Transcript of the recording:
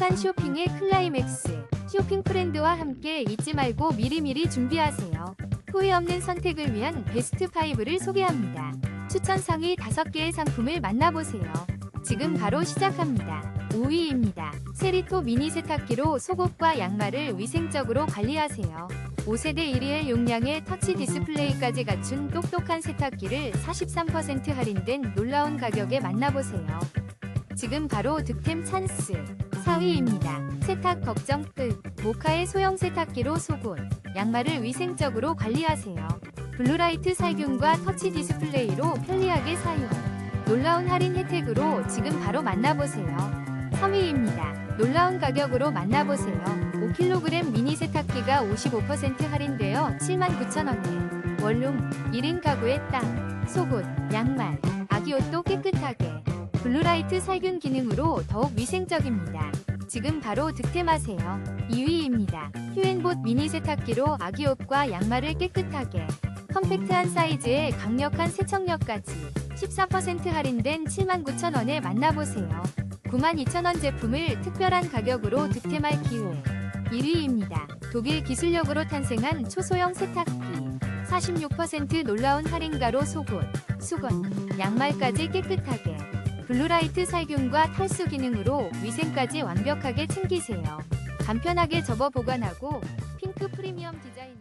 행복한 쇼핑의 클라이맥스. 쇼핑 프렌드와 함께 잊지 말고 미리미리 준비하세요. 후회 없는 선택을 위한 베스트 5를 소개합니다. 추천 상위 5개의 상품을 만나보세요. 지금 바로 시작합니다. 5위입니다. 세리토 미니 세탁기로 속옷과 양말을 위생적으로 관리하세요. 5세대 1일 용량의 터치 디스플레이까지 갖춘 똑똑한 세탁기를 43% 할인된 놀라운 가격에 만나보세요. 지금 바로 득템 찬스. 4위입니다. 세탁 걱정 끝. 모카의 소형 세탁기로 속옷, 양말을 위생적으로 관리하세요. 블루라이트 살균과 터치 디스플레이로 편리하게 사용. 놀라운 할인 혜택으로 지금 바로 만나보세요. 3위입니다. 놀라운 가격으로 만나보세요. 5kg 미니 세탁기가 55% 할인되어 79,000원에 원룸 1인 가구의 땅, 속옷, 양말, 아기 옷도 깨끗하게 블루라이트 살균 기능으로 더욱 위생적입니다. 지금 바로 득템하세요. 2위입니다. 휴엔봇 미니 세탁기로 아기 옷과 양말을 깨끗하게 컴팩트한 사이즈에 강력한 세척력까지 14% 할인된 79,000원에 만나보세요. 92,000원 제품을 특별한 가격으로 득템할 기회. 1위입니다. 독일 기술력으로 탄생한 초소형 세탁기. 46% 놀라운 할인가로 속옷, 수건, 양말까지 깨끗하게. 블루라이트 살균과 탈수 기능으로 위생까지 완벽하게 챙기세요. 간편하게 접어 보관하고 핑크 프리미엄 디자인